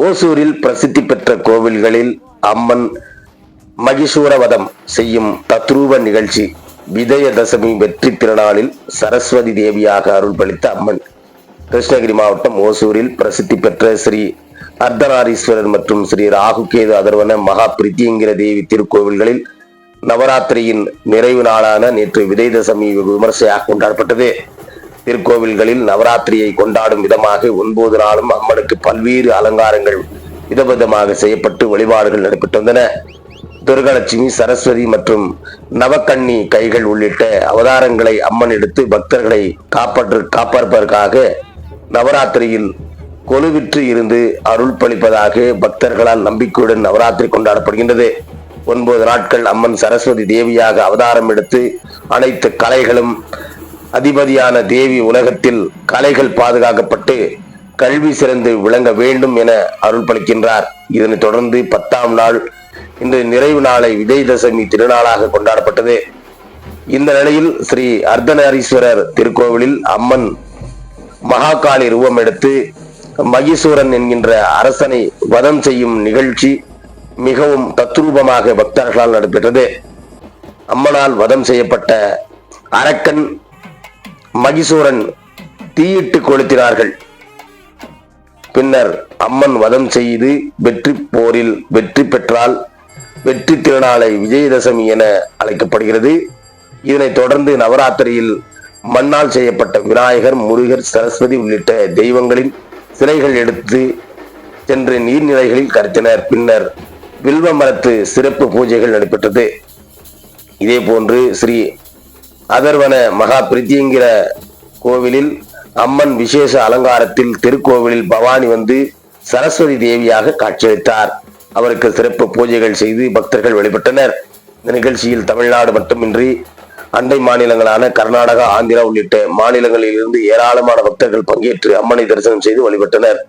ஓசூரில் பிரசித்தி பெற்ற கோவில்களில் அம்மன் மகிஷூரவதம் செய்யும் தத்ரூப நிகழ்ச்சி விஜயதசமி வெற்றி திருநாளில் சரஸ்வதி தேவியாக அருள்பளித்த அம்மன். கிருஷ்ணகிரி மாவட்டம் ஓசூரில் பிரசித்தி பெற்ற ஸ்ரீ அர்த்தநாரீஸ்வரர் மற்றும் ஸ்ரீ ராகுகேது அதர்வன மகா பிரித்திங்கிற தேவி திருக்கோவில்களில் நவராத்திரியின் நிறைவு நாளான நேற்று விஜயதசமி விமர்சையாக கொண்டாடப்பட்டது. திருக்கோவில்களில் நவராத்திரியை கொண்டாடும் விதமாக ஒன்பது நாளும் அம்மனுக்கு பல்வேறு அலங்காரங்கள் விதவிதமாக செய்யப்பட்டு வழிபாடுகள் நடைபெற்று வந்தன. துர்கலட்சுமி சரஸ்வதி மற்றும் நவக்கண்ணி கைகள் உள்ளிட்ட அவதாரங்களை அம்மன் எடுத்து பக்தர்களை காப்பாற்று காப்பாற்பதற்காக நவராத்திரியில் கொலுவிற்று இருந்து அருள் பளிப்பதாக பக்தர்களால் நம்பிக்கையுடன் நவராத்திரி கொண்டாடப்படுகின்றது. ஒன்பது நாட்கள் அம்மன் சரஸ்வதி தேவியாக அவதாரம் எடுத்து அனைத்து கலைகளும் அதிபதியான தேவி உலகத்தில் கலைகள் பாதுகாக்கப்பட்டு கல்வி சிறந்து விளங்க வேண்டும் என அருள் பளிக்கின்றார் இதனைத் தொடர்ந்து பத்தாம் நாள் இன்று நிறைவு நாளை விஜயதசமி திருநாளாக கொண்டாடப்பட்டது. இந்த நிலையில் ஸ்ரீ அர்த்தநாரீஸ்வரர் திருக்கோவிலில் அம்மன் மகாகாளி ரூபம் எடுத்து மகிசூரன் என்கின்ற அரசனை வதம் செய்யும் நிகழ்ச்சி மிகவும் தத்ரூபமாக பக்தர்களால் நடைபெற்றது. அம்மனால் வதம் செய்யப்பட்ட அரக்கன் மகிசூரன் தீயிட்டு கொளுத்தினார்கள். பின்னர் அம்மன் வதம் செய்து வெற்றி போரில் வெற்றி பெற்றால் வெற்றி திருநாளை விஜயதசமி என அழைக்கப்படுகிறது. இதனைத் தொடர்ந்து நவராத்திரியில் மண்ணால் செய்யப்பட்ட விநாயகர் முருகர் சரஸ்வதி உள்ளிட்ட தெய்வங்களின் சிலைகள் எடுத்து சென்று நீர்நிலைகளில் கரைத்தனர். பின்னர் வில்வ மரத்து சிறப்பு பூஜைகள் நடைபெற்றது. இதே போன்று ஸ்ரீ அதர்வன மகா கோவிலில் அம்மன் விசேஷ அலங்காரத்தில் திருக்கோவிலில் பவானி வந்து சரஸ்வதி தேவியாக காட்சியளித்தார். அவருக்கு சிறப்பு பூஜைகள் செய்து பக்தர்கள் வழிபட்டனர். இந்த நிகழ்ச்சியில் தமிழ்நாடு மட்டுமின்றி அண்டை மாநிலங்களான கர்நாடகா ஆந்திரா உள்ளிட்ட மாநிலங்களில் இருந்து ஏராளமான பக்தர்கள் பங்கேற்று அம்மனை தரிசனம் செய்து வழிபட்டனர்.